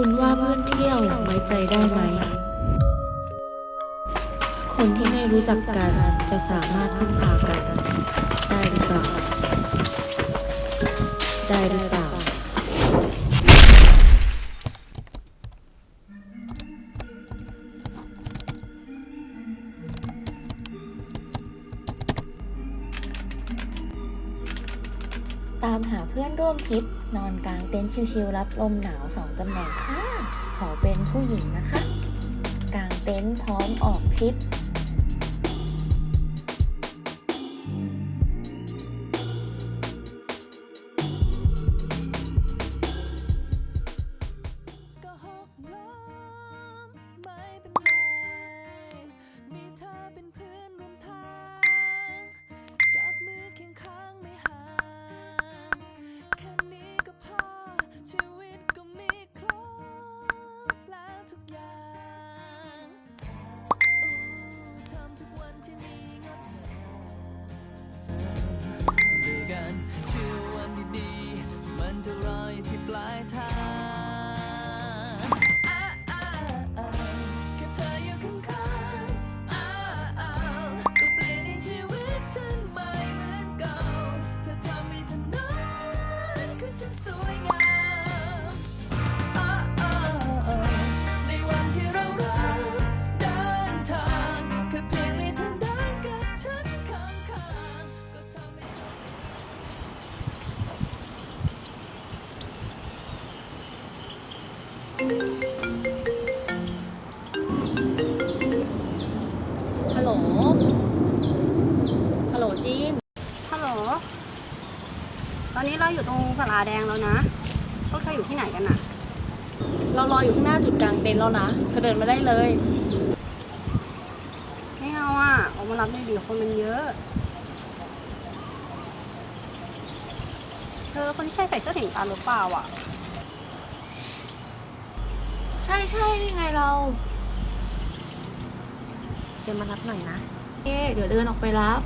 คุณว่าเพื่อนเที่ยวไว้ใจได้ไหม คนที่ไม่รู้จักกันจะสามารถพึ่งพากันได้หรือเปล่า ตามหาเพื่อนร่วมทริปนอนกลางเต็นท์ชิลๆรับลมหนาวสองตำแหน่งค่ะ ขอเป็นผู้หญิงนะคะ กลางเต็นท์พร้อมออกทริป ฮัลโหลฮัลโหลจีน ฮัลโหล ตอนนี้เราอยู่ตรงสลาแดงแล้วนะ พวกเธออยู่ที่ไหนกันน่ะเรารออยู่ข้างหน้าจุดกลางเต็นท์แล้วนะ เธอเดินมาได้เลย ไม่เอาอะออกมารับได้ดีคนมันเยอะ เธอคนที่ใช่ใส่เสื้อสีน้ำตาลหรือเปล่าอะ ใช่ใช่นี่ไงเรา เดินมารับหน่อยนะเอ๊ะเดี๋ยวเดินออกไปรับ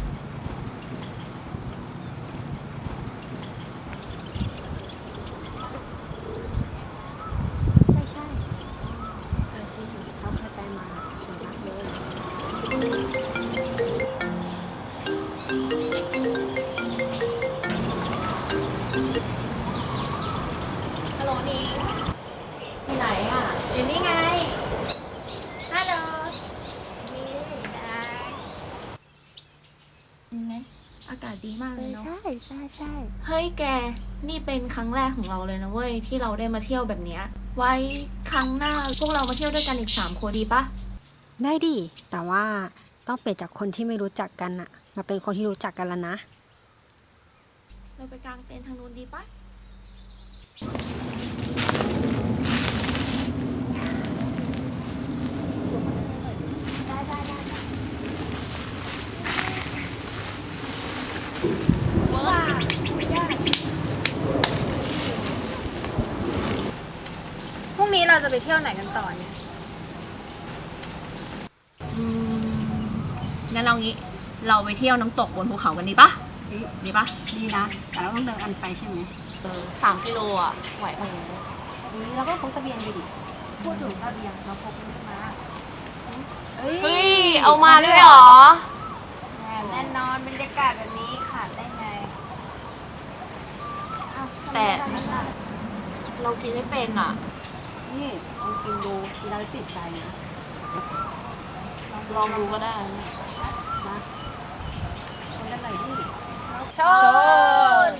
ใช่ใช่เออจริงเราเคยไปมาสวยมากเลยากาศดีมากเลยเนาะ ใช่ใช่ใช่เฮ้ยแก นี่เป็นครั้งแรกของเราเลยนะเว้ย ที่เราได้มาเที่ยวแบบเนี้ย ไว้ครั้งหน้าพวกเรามาเที่ยวด้วยกันอีกสามคนดีปะ ได้ดิแต่ว่าต้องเปลี่ยนจากคนที่ไม่รู้จักกันอะมาเป็นคนที่รู้จักกันแล้วนะ เราไปกางเต็นท์ทางนู้นดีปะ พรุ่งนี้เราจะไปเที่ยวไหนกันต่อเนี่ยงั้นเรางี้ เราไปเที่ยวน้ำตกบนภูเขากันดีปะดีปะดีนะ แต่เราต้องเดินกันไปใช่ไหมเออสามกิโลอะไหวไหมนี้เราก็พกเสบียงดีดิพูดถึงเสบียงเราพกไม่มาเฮ้เฮ้ย เอามาด้วยเหรอ แน่นอนบรรยากาศแบบนี้ขาดได้ไงอ้าวทำไมแต่ทำไมล่ะเรากินไม่เป็นอะ นี่ลองกินดูกินแล้วติดใจนะ ลองดูก็ได้มาชนกันหน่อยดิชน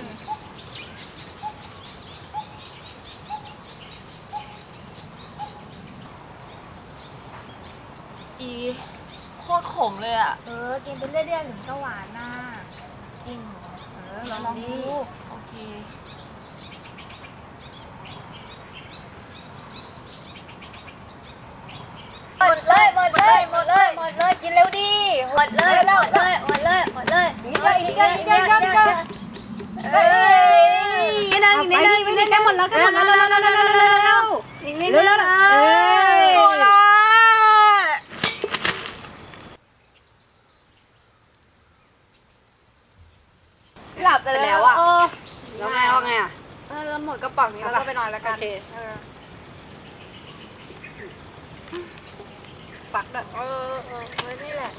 อีโคตรขมเลยอะ เออ กินไปเรื่อยๆถึงก็หวานน่ะจริงเออลองดิโอเค หมดเลยหมดเลยหมดเลยหมดเลยกินเร็วดิหมดเลยหมดเลยหมดเลยหมดเลยอีกเยอะอีกเยอะอีกเยอะอีกเยอะเอ้ยนิดนึงอีกนิดนึงอีกนิดนึงใกล้หมดแล้วใกล้หมดแล้วเร็วเร็วเร็วเร็วเร็วเร็วเร็วอีกนิดนึงเอ้ยโอ้ละหลับไปแล้วอะแล้วไงว่าไงอะเออหมดกระป๋องนี้แล้วก็ไปนอนแล้วกันโอเค เออ ปักแบบเออเออนี่แหละ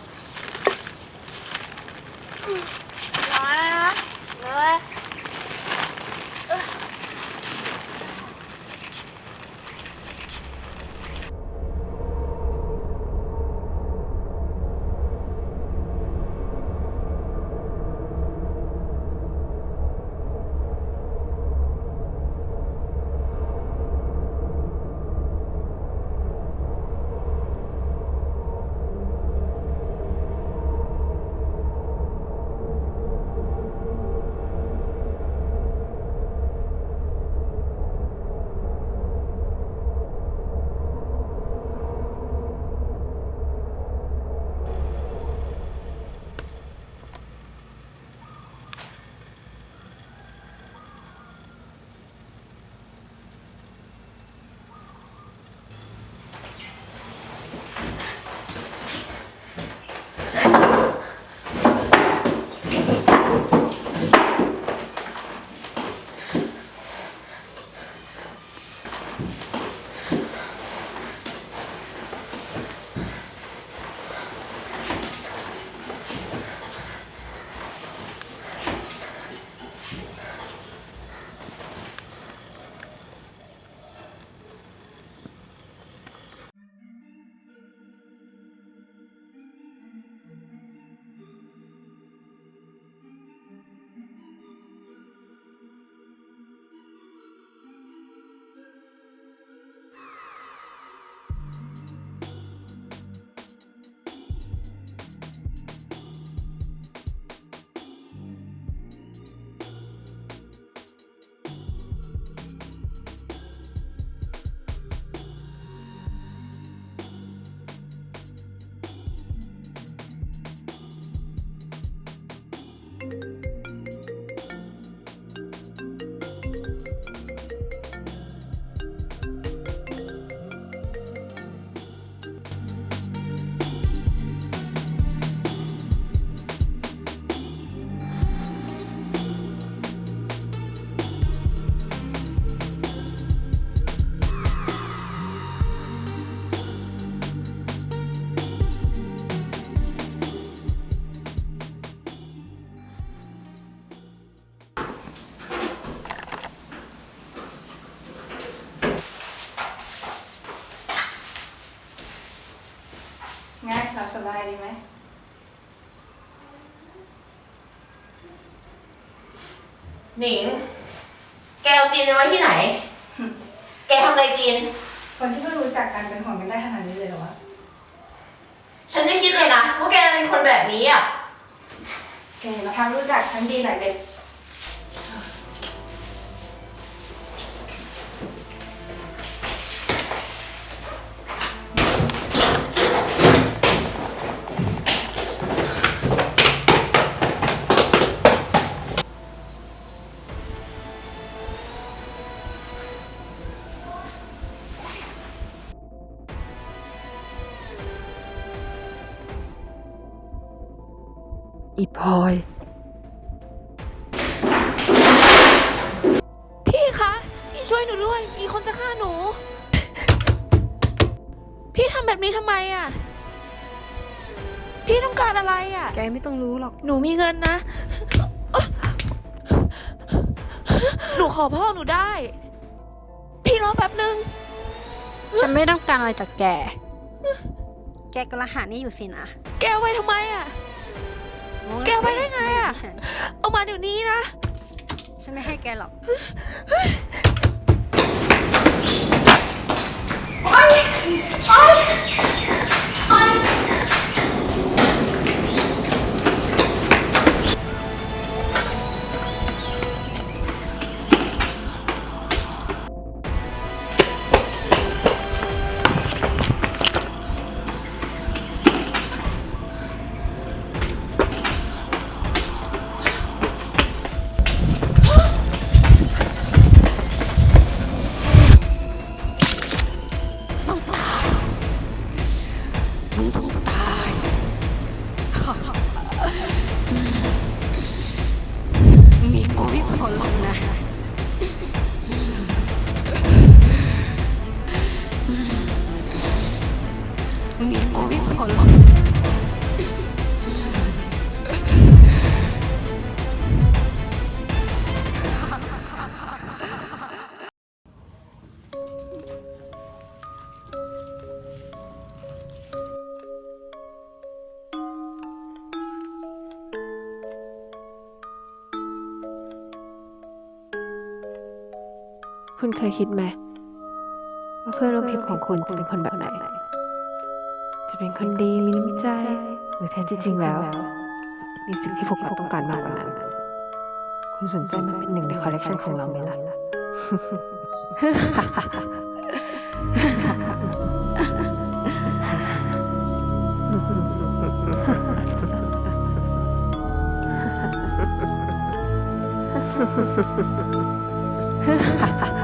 บสบายดีไหมหนิง แกเอาจีนไปไว้ที่ไหน แกทำอะไรจีน คนที่เพิ่งรู้จักกันเป็นห่วงกันได้ขนาดนี้เลยเหรอวะ ฉันไม่คิดเลยนะว่าแกเป็นคนแบบนี้อะ แกมาทำรู้จักฉันดีหน่อยเลย พลอย พี่คะ พี่ช่วยหนูด้วย มีคนจะฆ่าหนู พี่ทำแบบนี้ทำไมอะ พี่ต้องการอะไรอะแกไม่ต้องรู้หรอก หนูมีเงินนะ หนูขอพ่อหนูได้ พี่รอแป๊บนึง ฉันไม่ต้องการอะไรจากแก แกก็รหัสนี้อยู่สินะ แกเอาไว้ทำไมอะโง่ละ แกไว้ได้ไงอะม่ใช่ฉันเอามาเดี๋ยวนี้นะ ฉันไม่ให้แกหรอกพ คุณเคยคิดไหมว่าเพื่อนร่วมทริปของคุณจะเป็นคนแบบไหน จะเป็นคนดีมีน้ำใจ หรือแท้ที่จริงแล้ว มีสิ่งที่พวกเราต้องการมากกว่านั้น คุณสนใจมาเป็นหนึ่งในคอลเลกชันของเราไหมล่ะฮ่า